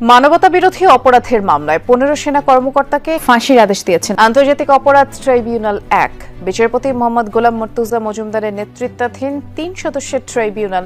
মানবতা বিরোধী অপরাধের মামলায় পনেরো সেনা কর্মকর্তাকে ফাঁসির আদেশ দিয়েছেন। আন্তর্জাতিক অপরাধ ট্রাইব্যুনাল এক। বিচারপতি মোহাম্মদ গোলাম মর্তুজা মজুমদারের নেতৃত্বাধীন তিন সদস্যের ট্রাইব্যুনাল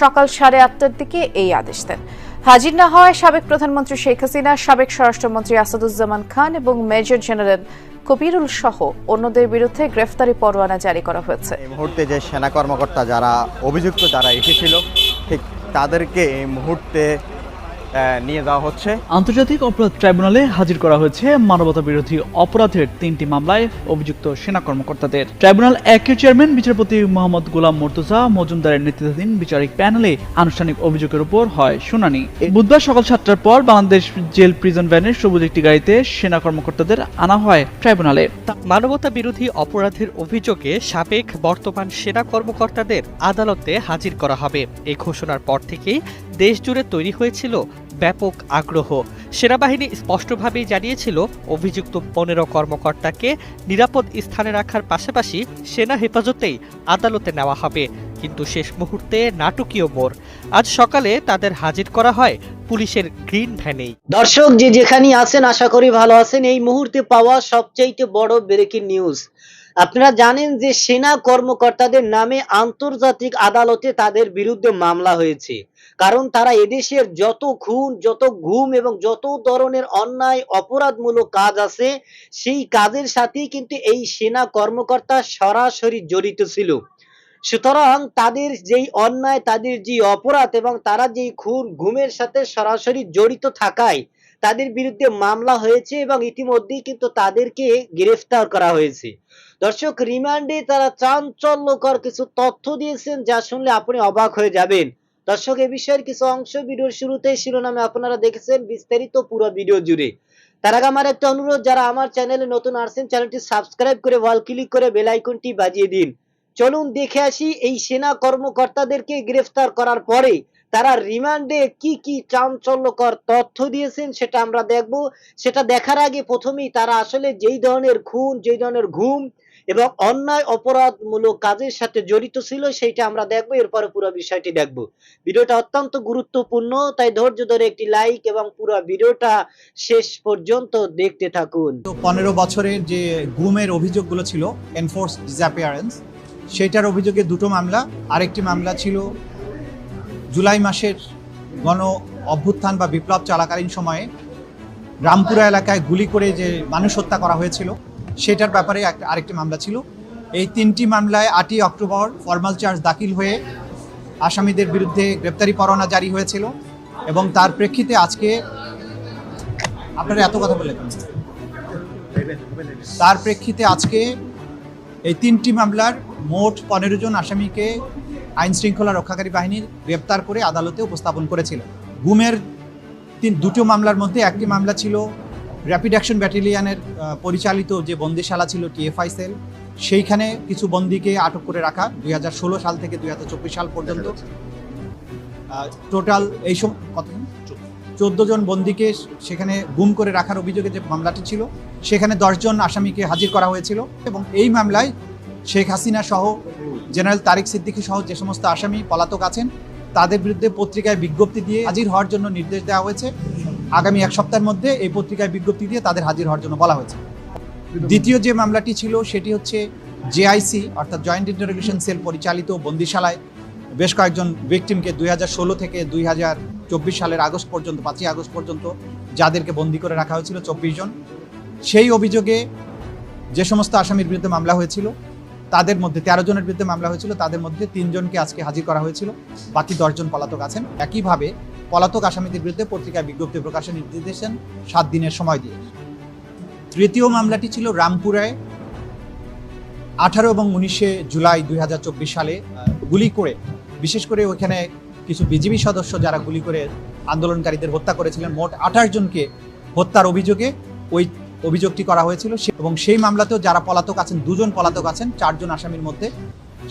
সকাল সাড়ে আটটার দিকে এই আদেশ দেন। হাজির না হওয়ায় সাবেক প্রধানমন্ত্রী শেখ হাসিনা, সাবেক স্বরাষ্ট্রমন্ত্রী আসাদুজ্জামান খান এবং মেজর জেনারেল কবিরুল সহ অন্যদের বিরুদ্ধে গ্রেফতারি পরোয়ানা জারি করা হয়েছে। এই মুহূর্তে যে সেনা কর্মকর্তা যারা অভিযুক্ত যারা এসেছিল, ঠিক তাদেরকে এই মুহূর্তে নিয়ে যাওয়া হচ্ছে। আন্তর্জাতিক অপরাধ ট্রাইব্যুনালে হাজির করা হয়েছে মানবতা বিরোধী অপরাধের তিনটি মামলায় অভিযুক্ত সেনা কর্মকর্তাদের। ট্রাইব্যুনাল একের চেয়ারম্যান বিচারপতি মোহাম্মদ গোলাম মর্তুজা মজুমদারের নেতৃত্বাধীন বিচারিক প্যানেলে আনুষ্ঠানিক অভিযোগের উপর হয় শুনানি। বুধবার সকাল সাতটার পর বাংলাদেশ জেল প্রিজন ভ্যানের সবুজ একটি গাড়িতে সেনা কর্মকর্তাদের আনা হয় ট্রাইব্যুনালে। মানবতা বিরোধী অপরাধের অভিযোগে সাবেক বর্তমান সেনা কর্মকর্তাদের আদালতে হাজির করা হবে। এই ঘোষণার পর থেকেই দেশজুড়ে তৈরি হয়েছিল ব্যাপক আগ্রহ। সেনাবাহিনী স্পষ্টভাবেই জানিয়েছিল, অভিযুক্ত পনেরো কর্মকর্তাকে নিরাপদ স্থানে রাখার পাশাপাশি সেনা হেফাজতেই আদালতে নেওয়া হবে। কিন্তু শেষ মুহূর্তে নাটকীয় মোড়। আজ সকালে তাদের হাজির করা হয় পুলিশের গ্রিন ভ্যানেই। দর্শক, যে যেখানে আছেন, আশা করি ভালো আছেন। এই মুহূর্তে পাওয়া সবচাইতে বড় ব্রেকিং নিউজ। আপনারা জানেন যে সেনা কর্মকর্তাদের নামে আন্তর্জাতিক আদালতে তাদের বিরুদ্ধে মামলা হয়েছে। কারণ তারা এদেশের যত খুন, যত ঘুম এবং যত ধরনের অন্যায়, অপরাধমূলক কাজ আছে, সেই কাজের সাথেই কিন্তু এই সেনা কর্মকর্তা সরাসরি জড়িত ছিল। সুতরাং তাদের যেই অন্যায়, তাদের যে অপরাধ এবং তারা যেই খুন, ঘুমের সাথে সরাসরি জড়িত থাকায় তাদের বিরুদ্ধে মামলা হয়েছে এবং ইতিমধ্যেই কিন্তু তাদেরকে গ্রেফতার করা হয়েছে। দর্শক, রিমান্ডে তারা চাঞ্চল্যকর কিছু তথ্য দিয়েছেন যা শুনলে আপনি অবাক হয়ে যাবেন। দর্শক, এ বিষয়ের কিছু অংশ ভিডিওর শুরুতে শিরোনামে আপনারা দেখেছেন বিস্তারিত পুরো ভিডিও জুড়ে। তার আমার একটা অনুরোধ, যারা আমার চ্যানেলে নতুন আসছেন, চ্যানেলটি সাবস্ক্রাইব করে ওয়াল ক্লিক করে বেল আইকনটি বাজিয়ে দিন। চলুন দেখে আসি, এই সেনা কর্মকর্তাদেরকে গ্রেফতার করার পরে তারা রিমান্ডে কি কি চাঞ্চল্যকর তথ্য দিয়েছেন সেটা আমরা দেখব। সেটা দেখার আগে প্রথমেই তারা আসলে যেই ধরনের খুন, যেই ধরনের ঘুম এবং অন্যায় অপরাধমূলক কাজের সাথে জড়িত ছিল সেইটা আমরা দেখব, এরপরে পুরো বিষয়টি দেখব। ভিডিওটা অত্যন্ত গুরুত্বপূর্ণ, তাই ধৈর্য ধরে একটি লাইক এবং পুরো ভিডিওটা শেষ পর্যন্ত দেখতে থাকুন। পনেরো বছরের যে গুমের অভিযোগগুলো ছিল এনফোর্স ডিসঅ্যাপিয়ারেন্স সেটার অভিযোগে দুটো মামলা, আরেকটি মামলা ছিল জুলাই মাসের গণ অভ্যুত্থান বা বিপ্লব চলাকালীন সময়ে রামপুরা এলাকায় গুলি করে যে মানুষ হত্যা করা হয়েছিল, সেটার ব্যাপারে একটা আরেকটি মামলা ছিল। এই তিনটি মামলায় আটই অক্টোবর ফর্মাল চার্জ দাখিল হয়ে আসামিদের বিরুদ্ধে গ্রেপ্তারি পরোয়ানা জারি হয়েছিল এবং তার প্রেক্ষিতে আজকে আপনারা এত কথা বলে তার প্রেক্ষিতে আজকে এই তিনটি মামলার মোট পনেরো জন আসামিকে আইন শৃঙ্খলা রক্ষাকারী বাহিনীর গ্রেপ্তার করে আদালতে উপস্থাপন করেছিল। গুমের তিন দুটো মামলার মধ্যে একটি মামলা ছিল র্যাপিড অ্যাকশন ব্যাটালিয়ানের পরিচালিত যে বন্দিশালা ছিল টিএফআই সেল সেইখানে কিছু বন্দিকে আটক করে রাখা দুই হাজার ষোলো সাল থেকে দুই হাজার চব্বিশ সাল পর্যন্ত। টোটাল এই সম কত চোদ্দ জন বন্দিকে সেখানে গুম করে রাখার অভিযোগে যে মামলাটি ছিল সেখানে দশজন আসামিকে হাজির করা হয়েছিল এবং এই মামলায় শেখ হাসিনা সহ জেনারেল তারিক সিদ্দিকী সহ যে সমস্ত আসামি, পলাতক আছেন, তাদের বিরুদ্ধে পত্রিকায় বিজ্ঞপ্তি দিয়ে হাজির হওয়ার জন্য নির্দেশ দেওয়া হয়েছে। আগামী এক সপ্তাহের মধ্যে এই পত্রিকায় বিজ্ঞপ্তি দিয়ে তাদের হাজির হওয়ার জন্য বলা হয়েছে। দ্বিতীয় যে মামলাটি ছিল, সেটি হচ্ছে জেআইসি অর্থাৎ জয়েন্ট ইন্টারোগেশন সেল পরিচালিত বন্দিশালায় বেশ কয়েকজন ভিকটিমকে দুই থেকে দুই হাজার চব্বিশ সালের আগস্ট পর্যন্ত, পাঁচই আগস্ট পর্যন্ত যাদেরকে বন্দি করে রাখা হয়েছিল চব্বিশ জন। সেই অভিযোগে যে সমস্ত আসামির বিরুদ্ধে মামলা হয়েছিল তাদের মধ্যে তেরো জনের বিরুদ্ধে মামলা হয়েছিল, তাদের মধ্যে তিনজনকে আজকে হাজির করা হয়েছিল, বাকি দশজন পলাতক আছেন। একইভাবে পলাতক আসামিদের বিরুদ্ধে পত্রিকায় বিজ্ঞপ্তি প্রকাশের নির্দেশ দিয়েছেন সাত দিনের সময় দিয়ে। তৃতীয় মামলাটি ছিল রামপুরায়, আঠারো এবং উনিশে জুলাই দুই হাজার চব্বিশ সালে গুলি করে, বিশেষ করে ওইখানে কিছু বিজিবি সদস্য যারা গুলি করে আন্দোলনকারীদের হত্যা করেছিলেন, মোট আঠাশ জনকে হত্যার অভিযোগে ওই অভিযোগটি করা হয়েছিল। এবং সেই মামলাতেও যারা পলাতক আছেন, দুজন পলাতক আছেন, চারজন আসামির মধ্যে।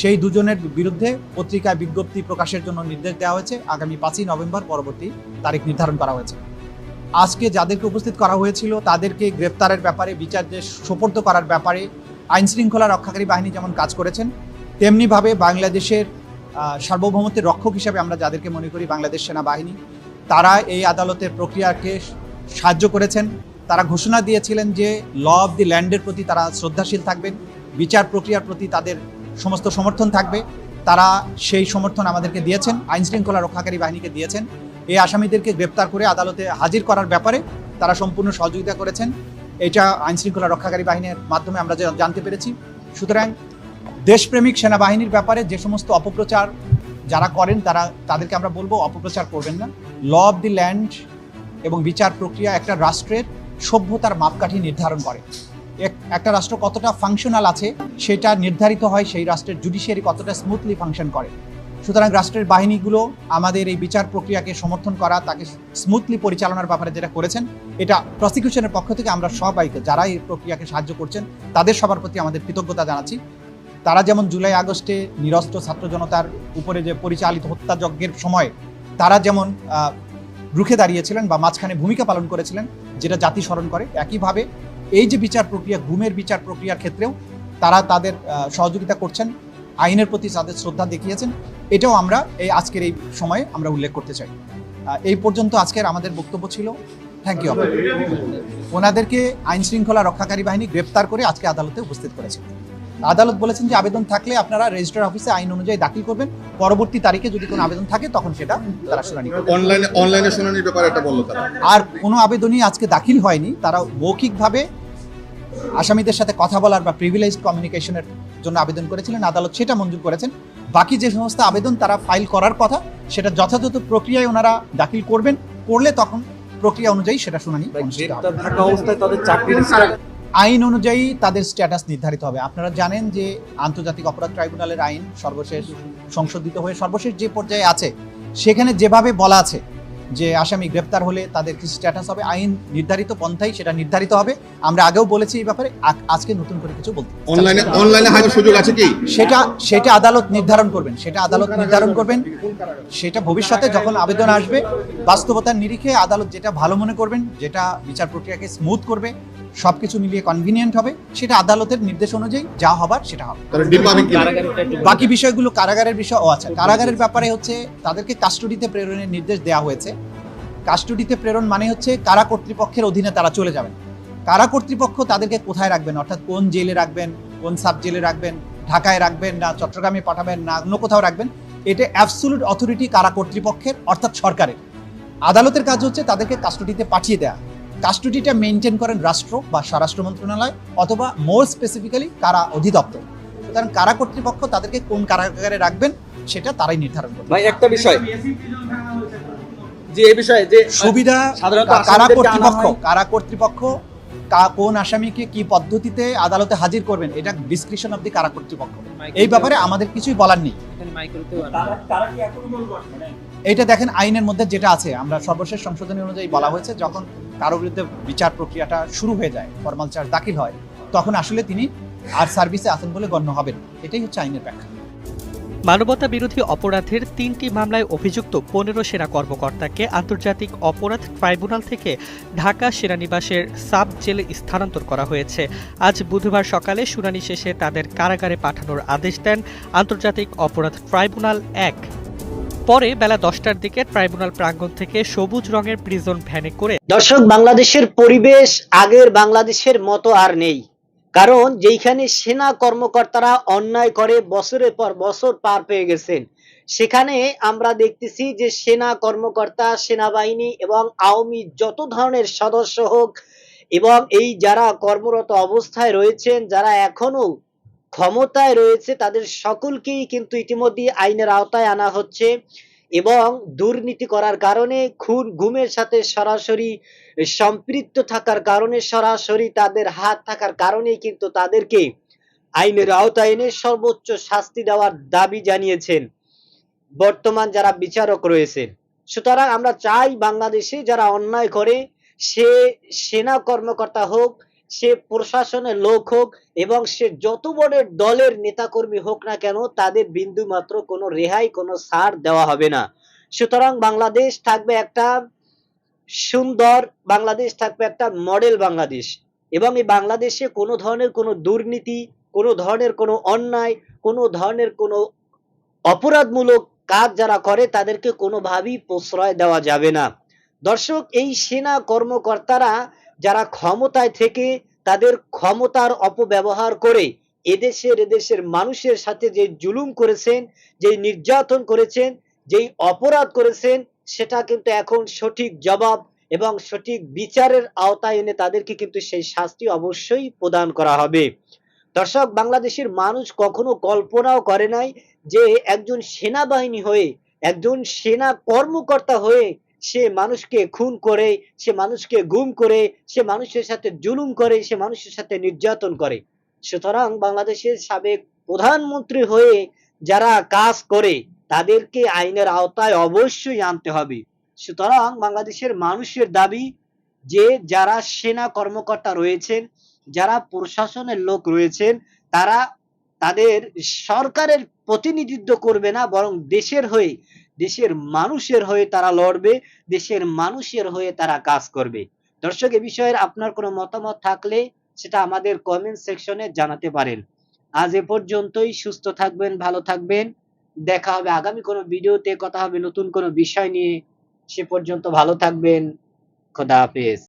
সেই দুজনের বিরুদ্ধে পত্রিকায় বিজ্ঞপ্তি প্রকাশের জন্য নির্দেশ দেওয়া হয়েছে। আগামী পাঁচই নভেম্বর পরবর্তী তারিখ নির্ধারণ করা হয়েছে। আজকে যাদেরকে উপস্থিত করা হয়েছিল, তাদেরকে গ্রেপ্তারের ব্যাপারে বিচার্যে সোপর্দ করার ব্যাপারে আইন শৃঙ্খলা রক্ষাকারী বাহিনী যেমন কাজ করেছেন, তেমনিভাবে বাংলাদেশের সার্বভৌমত্বের রক্ষক হিসাবে আমরা যাদেরকে মনে করি বাংলাদেশ সেনাবাহিনী, তারা এই আদালতের প্রক্রিয়াকে সাহায্য করেছেন। তারা ঘোষণা দিয়েছিলেন যে ল অফ দি ল্যান্ডের প্রতি তারা শ্রদ্ধাশীল থাকবেন বিচার প্রক্রিয়ার প্রতি তাদের সমস্ত সমর্থন থাকবে। তারা সেই সমর্থন আমাদেরকে দিয়েছেন আইন শৃঙ্খলা রক্ষাকারী বাহিনীকে দিয়েছেন। এই আসামিদেরকে গ্রেপ্তার করে আদালতে হাজির করার ব্যাপারে তারা সম্পূর্ণ সহযোগিতা করেছেন। এটা আইন শৃঙ্খলা রক্ষাকারী বাহিনীর মাধ্যমে আমরা জানতে পেরেছি। সুতরাং দেশপ্রেমিক সেনাবাহিনীর ব্যাপারে যে সমস্ত অপপ্রচার যারা করেন, তারা, তাদেরকে আমরা বলব অপপ্রচার করবেন না। ল অফ দি ল্যান্ড এবং বিচার প্রক্রিয়া একটা রাষ্ট্রের সভ্যতার মাপকাঠি নির্ধারণ করে। এক- একটা রাষ্ট্র কতটা ফাংশনাল আছে, সেটা নির্ধারিত হয় সেই রাষ্ট্রের জুডিশিয়ারি কতটা স্মুথলি ফাংশন করে। সুতরাং রাষ্ট্রের বাহিনীগুলো আমাদের এই বিচার প্রক্রিয়াকে সমর্থন করা, তাকে স্মুথলি পরিচালনার ব্যাপারে যেটা করেছেন, এটা প্রসিকিউশনের পক্ষ থেকে আমরা সবাইকে যারা এই প্রক্রিয়াকে সাহায্য করছেন, তাদের সবার প্রতি আমাদের কৃতজ্ঞতা জানাচ্ছি। তারা যেমন জুলাই আগস্টে নিরস্ত্র ছাত্র জনতার উপরে যে পরিচালিত হত্যাযজ্ঞের সময়, তারা যেমন রুখে দাঁড়িয়েছিলেন বা মাঝখানে ভূমিকা পালন করেছিলেন, যেটা জাতি স্মরণ করে। একইভাবে এই যে বিচার প্রক্রিয়া, গুমের বিচার প্রক্রিয়ার ক্ষেত্রেও তারা তাদের সহযোগিতা করছেন, আইনের প্রতি তাদের শ্রদ্ধা দেখিয়েছেন। এটাও আমরা এই আজকের এই সময়ে আমরা উল্লেখ করতে চাই। এই পর্যন্ত আজকের আমাদের বক্তব্য ছিল। থ্যাংক ইউ ওনাদেরকে আইন শৃঙ্খলা রক্ষাকারী বাহিনী গ্রেপ্তার করে আজকে আদালতে উপস্থিত করেছে। আদালত বলেছেন যে আবেদন থাকলে আপনারা রেজিস্টার অফিসে আইন অনুযায়ী দাখিল করবেন। পরবর্তী তারিখে যদি কোনো আবেদন থাকে তখন সেটা তারা শুনানি করবে। অনলাইনে অনলাইনে শুনানির ব্যাপারে এটা বলল তারা। আর কোনো আবেদনই আজকে দাখিল হয়নি। তারা মৌখিকভাবে আসামিদের সাথে কথা বলার বা প্রিভিলেজড কমিউনিকেশনের জন্য আবেদন করেছিলেন। আদালত সেটা মঞ্জুর করেছেন। বাকি যে সমস্ত আবেদন তারা ফাইল করার কথা সেটা যথাযথ প্রক্রিয়ায় ওনারা দাখিল করবেন। করলে তখন প্রক্রিয়া অনুযায়ী সেটা শুনানি অনুষ্ঠিত থাকা অবস্থায় তাদের চাকরির আইন অনুযায়ী তাদের স্ট্যাটাস নির্ধারিত হবে। আপনারা জানেন যে আন্তর্জাতিক অপরাধ ট্রাইব্যুনালের আইন সর্বশেষ সংশোধিত হয়ে সর্বশেষ যে পর্যায়ে আছে সেখানে যেভাবে বলা আছে যে আসামি গ্রেপ্তার হলে তাদের কি স্ট্যাটাস হবে আইন নির্ধারিত পন্থাই সেটা নির্ধারিত হবে। আমরা আগেও বলেছি এই ব্যাপারে আজকে নতুন করে কিছু বলতে অনলাইনে অনলাইনে হাজার সুযোগ আছে কি? সেটা সেটা আদালত নির্ধারণ করবেন সেটা আদালত নির্ধারণ করবেন। সেটা ভবিষ্যতে যখন আবেদন আসবে বাস্তবতার নিরিখে আদালত যেটা ভালো মনে করবেন যেটা বিচার প্রক্রিয়াকে স্মুথ করবে সবকিছু মিলিয়ে কনভিনিয়েন্ট হবে সেটা আদালতের নির্দেশ অনুযায়ী যা হবার সেটা হবে। বাকি বিষয়গুলো কারাগারের বিষয় ও আচ্ছা কারাগারের ব্যাপারে হচ্ছে তাদেরকে কাস্টডিতে প্রেরণের নির্দেশ দেওয়া হয়েছে। কাস্টডিতে প্রেরণ মানে হচ্ছে কারা কর্তৃপক্ষের অধীনে তারা চলে যাবেন। কারা কর্তৃপক্ষ তাদেরকে কোথায় রাখবেন? অর্থাৎ কোন জেলে রাখবেন কোন সাব জেলে রাখবেন ঢাকায় রাখবেন না চট্টগ্রামে পাঠাবেন না অন্য কোথাও রাখবেন? এটা অ্যাবসুলুট অথরিটি কারা কর্তৃপক্ষের অর্থাৎ সরকারের। আদালতের কাজ হচ্ছে তাদেরকে কাস্টডিতে পাঠিয়ে দেওয়া কাস্টডিটা মেনটেন করেন রাষ্ট্র বা স্বরাষ্ট্র মন্ত্রণালয় অথবা মোর স্পেসিফিক্যালি কারা অধিদপ্তর। সুতরাং কারা কর্তৃপক্ষ তাদেরকে কোন কারাগারে রাখবেন সেটা তারাই নির্ধারণ করবে। ভাই একটা বিষয়। যে এই বিষয়ে যে সুবিধা কারা কর্তৃপক্ষ কারা কর্তৃপক্ষ কা- কোন আসামিকে কি পদ্ধতিতে আদালতে হাজির করবেন এটা ডিসক্রিপশন অব দি কারা কর্তৃপক্ষ। এই ব্যাপারে আমাদের কিছুই বলার নেই। এটা দেখেন আইনের মধ্যে যেটা আছে আমরা সর্বশেষ সংশোধনী অনুযায়ী বলা হয়েছে যখন কারও বিরুদ্ধে বিচার প্রক্রিয়াটা শুরু হয়ে যায় ফর্মাল চার্জ দাখিল হয়, তখন আসলে তিনি আর সার্ভিসে আছেন বলে গণ্য হবেন। এটাই হচ্ছে আইনের ব্যাখ্যা। মানবতা বিরোধী অপরাধের তিনটি মামলায় অভিযুক্ত পনেরো সেনা কর্মকর্তাকে আন্তর্জাতিক অপরাধ ট্রাইব্যুনাল থেকে ঢাকা সেনানিবাসের সাব জেলে স্থানান্তর করা হয়েছে। আজ বুধবার সকালে শুনানি শেষে তাদের কারাগারে পাঠানোর আদেশ দেন আন্তর্জাতিক অপরাধ ট্রাইব্যুনাল এক। পরে বেলা দশটার দিকে ট্রাইব্যুনাল প্রাঙ্গণ থেকে সবুজ রঙের প্রিজন ভ্যানে করে দর্শক, বাংলাদেশের পরিবেশ আগের বাংলাদেশের মতো আর নেই। কারণ যেইখানে সেনা কর্মকর্তারা অন্যায় করে, বছরের পর বছর পার পেয়ে গেছেন, সেখানে আমরা দেখতেছি যে সেনা কর্মকর্তা, সেনাবাহিনী এবং আওয়ামী যত ধরনের সদস্য হোক এবং এই যারা কর্মরত অবস্থায় রয়েছেন, যারা এখনও ক্ষমতায় রয়েছে তাদের সকলকেই কিন্তু ইতিমধ্যে আইনের আওতায় আনা হচ্ছে এবং দুর্নীতি করার কারণে, খুন ঘুমের সাথে সরাসরি সম্পৃক্ত থাকার কারণে, সরাসরি তাদের হাত থাকার কারণেই কিন্তু তাদেরকে আইনের আওতায় এনে সর্বোচ্চ শাস্তি দেওয়ার দাবি জানিয়েছেন বর্তমান যারা বিচারক রয়েছেন। সুতরাং আমরা চাই বাংলাদেশে যারা অন্যায় করে, সে সেনা কর্মকর্তা হোক সে প্রশাসনের লোক হোক এবং সে যত বড় দলের নেতাকর্মী হোক না কেন, তাদের বিন্দু মাত্র কোনো রেহাই, কোনো ছাড় দেওয়া হবে না। সুতরাং বাংলাদেশ থাকবে একটা সুন্দর, বাংলাদেশ থাকবে একটা মডেল বাংলাদেশ। এবং এই বাংলাদেশে কোনো ধরনের কোনো দুর্নীতি, কোনো ধরনের কোনো অন্যায়, কোনো ধরনের কোনো অপরাধমূলক কাজ যারা করে, তাদেরকে কোনোভাবেই প্রশ্রয় দেওয়া যাবে না। দর্শক, এই সেনা কর্মকর্তারা যারা ক্ষমতায় থেকে তাদের ক্ষমতার অপব্যবহার করে এদেশের এদেশের মানুষের সাথে যে জুলুম করেছেন, যে নির্যাতন করেছেন, যেই অপরাধ করেছেন, সেটা কিন্তু এখন সঠিক জবাব এবং সঠিক বিচারের আওতায় এনে তাদেরকে কিন্তু সেই শাস্তি অবশ্যই প্রদান করা হবে। দর্শক, বাংলাদেশের মানুষ কখনো কল্পনাও করে নাই যে একজন সেনাবাহিনী হয়ে, একজন সেনা কর্মকর্তা হয়ে সে মানুষকে খুন করে, সে মানুষকে গুম করে, সে মানুষের সাথে জুলুম করে, সে মানুষের সাথে নির্যাতন করে। সুতরাং বাংলাদেশের সাবেক প্রধানমন্ত্রী হয়ে যারা কাজ করে, তাদেরকে আইনের আওতায় অবশ্যই আনতে হবে। সুতরাং বাংলাদেশের মানুষের দাবি যে, যারা সেনা কর্মকর্তা রয়েছেন, যারা প্রশাসনের লোক রয়েছেন, তারা তাদের সরকারের প্রতিনিধিত্ব করবে না, বরং দেশের হয়ে দেশের মানুষের হয়ে তারা লড়বে, দেশের মানুষের হয়ে তারা কাজ করবে। দর্শক, এ বিষয়ে আপনার কোনো মতামত থাকলে সেটা আমাদের কমেন্ট সেকশনে জানাতে পারেন। আজ এ পর্যন্তই, সুস্থ থাকবেন, ভালো থাকবেন। দেখা হবে আগামী কোনো ভিডিওতে, কথা হবে নতুন কোনো বিষয় নিয়ে। সে পর্যন্ত ভালো থাকবেন। খোদা হাফেজ।